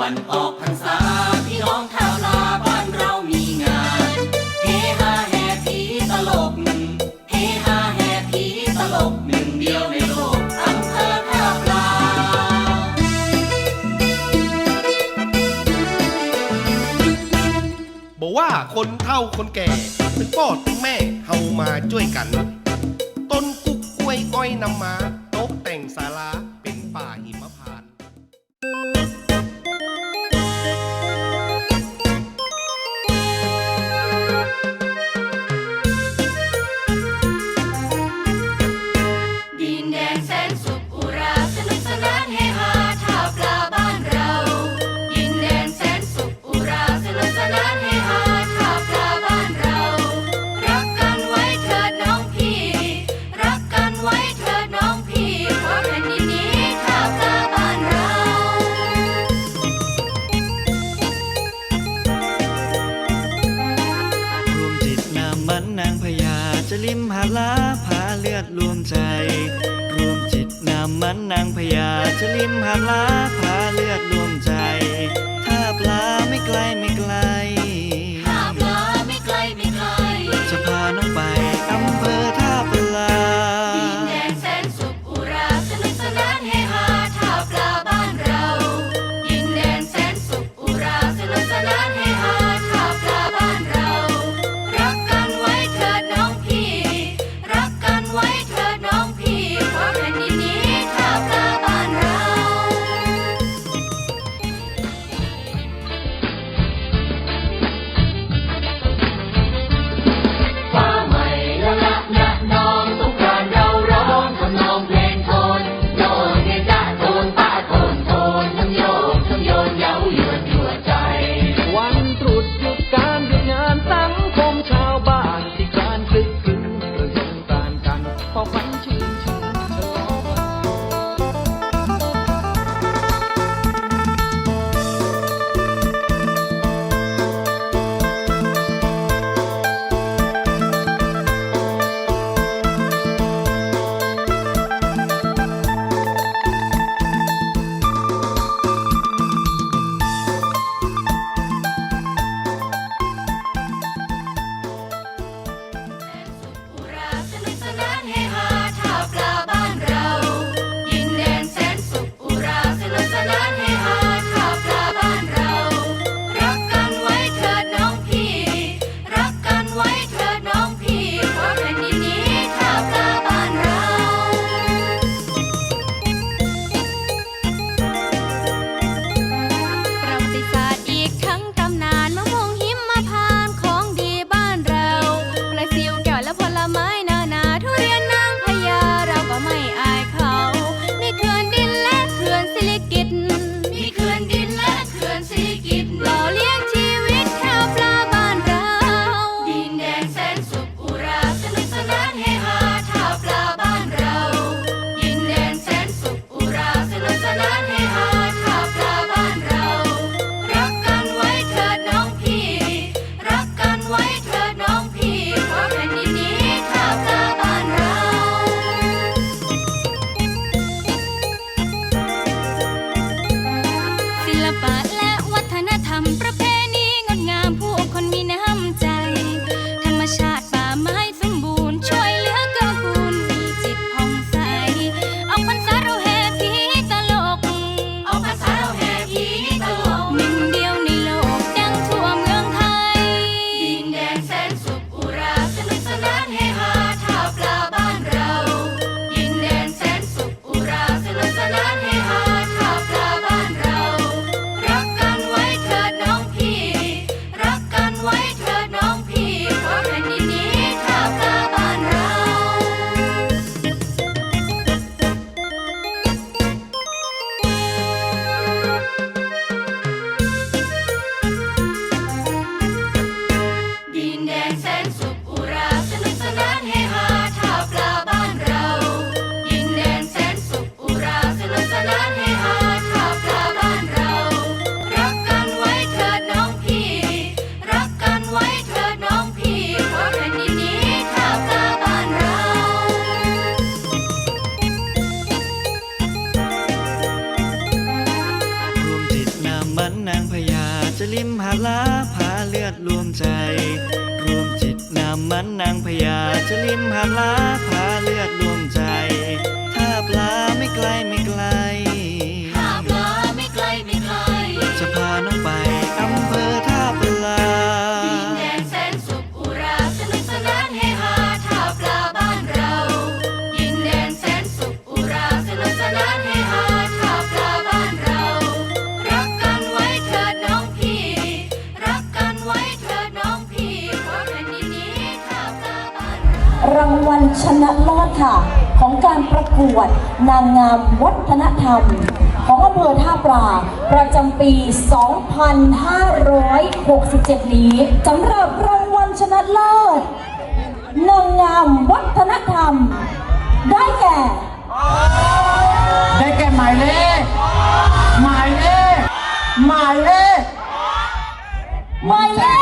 วันออกพรรษาพี่น้องชาวลาบ้านเรามีงาน เฮฮาแห่ผีตลกหนึ่งเฮฮาแห่ผีตลกหนึ่งเดียวในโลกอำเภอท่าปลา บอกว่าคนเฒ่าคนแก่ เป็นพ่อเป็นแม่เฮามาช่วยกัน ต้นกุ๊กกล้วยอ้อยนำมา ใจ รวมจิตนำมันนางพญาจะลิมหากลาพาเลือดรวมใจ change วด นางงามวัฒนธรรม ของอำเภอท่าปลาประจำปี 2567 นี้สำหรับรางวัลชนะเลิศนางงามวัฒนธรรม ได้แก่ ได้แก่หมายเลขหมายเลขหมายเลขหมายเลข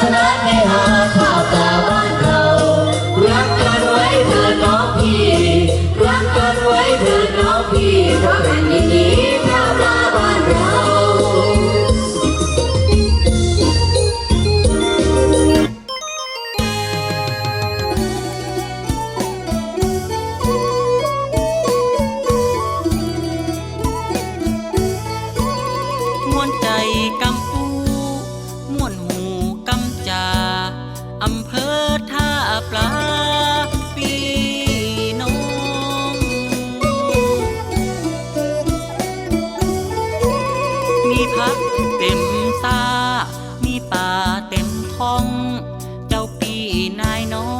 Tonight. nay nói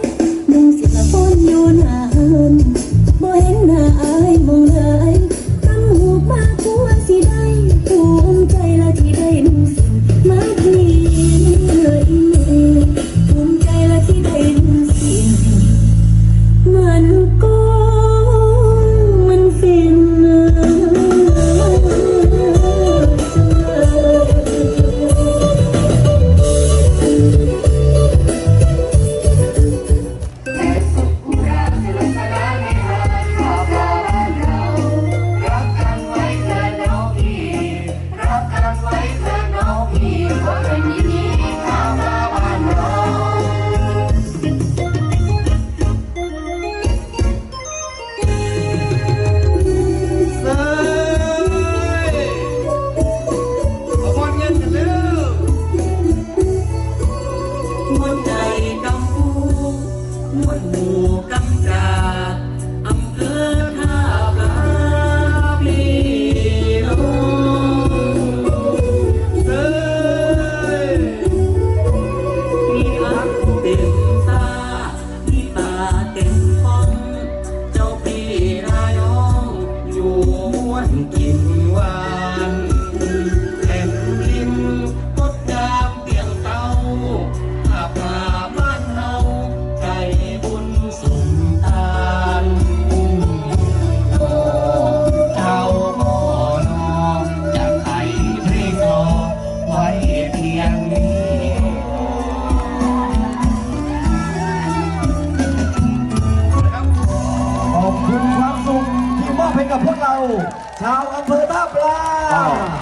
ชาวอำเภอท่าปลา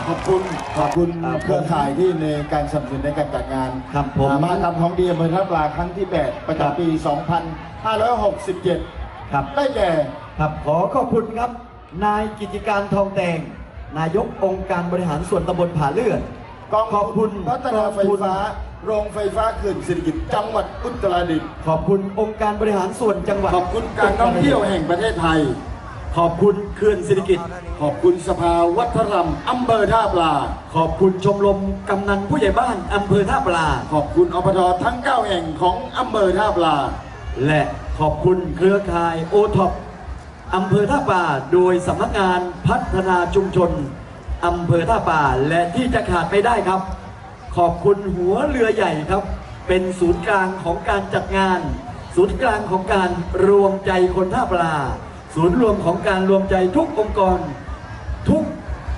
ขอบคุณขอบคุณเครือข่ายที่ในการสนับสนุนในการจัดงานครับผม อ่ามากรรมของดีอำเภอท่าปลาครั้งที่ 8 ประจำปี 2567 ครับ ได้แก่ ครับขอขอบคุณครับ นายกิจการทองแดงนายกองค์การบริหารส่วนตำบลผาเลือดกองขอบคุณพัฒนาไฟฟ้า โรงไฟฟ้าเขื่อนสิริกิติ์จังหวัดอุตรดิตถ์ขอบคุณองค์การบริหารส่วนจังหวัดขอบคุณการท่องเที่ยวแห่งประเทศไทย ขอบคุณเขื่อนสิริกิติ์ขอบคุณสภาวัฒนธรรมอำเภอท่าปลา ขอบคุณชมรมกำนันผู้ใหญ่บ้านอำเภอท่าปลา ขอบคุณอปททั้ง 9 แห่งของอำเภอท่าปลา และขอบคุณเครือข่ายโอท็อปอำเภอท่าป่าโดยสำนักงานพัฒนาชุมชนอำเภอท่าป่าและที่จะขาดไม่ได้ครับ ขอบคุณหัวเรือใหญ่ครับ เป็นศูนย์กลางของการจัดงาน ศูนย์กลางของการรวมใจคนท่าปลา ศูนย์รวมของการรวมใจทุกองค์กร ทุก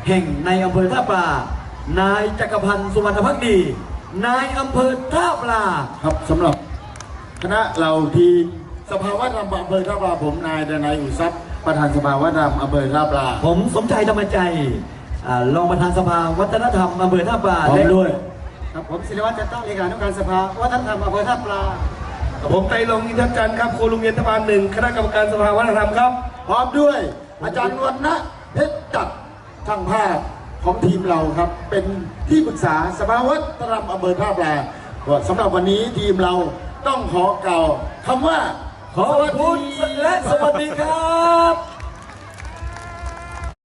แห่งในอำเภอท่าปลานายจักรพันธ์สุวรรณพักดี นายอำเภอท่าปลาครับสำหรับคณะเราทีมสภาวะธรรมอำเภอท่าปลาผมนายดนายอุทรัพย์ประธานสภาวะธรรมอำเภอท่าปลาผมสมใจธรรมใจอ่ารองประธานสภาวัฒนธรรมอำเภอท่าปลาพร้อมและ ด้วย ครับผมศิริวัฒน์จันตั้งเลขานุการสภาวัฒนธรรมอำเภอท่าปลา ผมไตรลงอินทจันทร์ครับครูโรงเรียนทบาลหนึ่งคณะกรรมการสภาวัฒนธรรมครับ พร้อมด้วย อาจารย์นวลนะเพชรจัดช่างภาพของทีมเราครับ เป็นที่ปรึกษาสภาวัฒนธรรมอำเภอท่าปลาสำหรับวันนี้ทีมเราต้องขอกล่าวคำว่าขอบคุณและสวัสดีครับ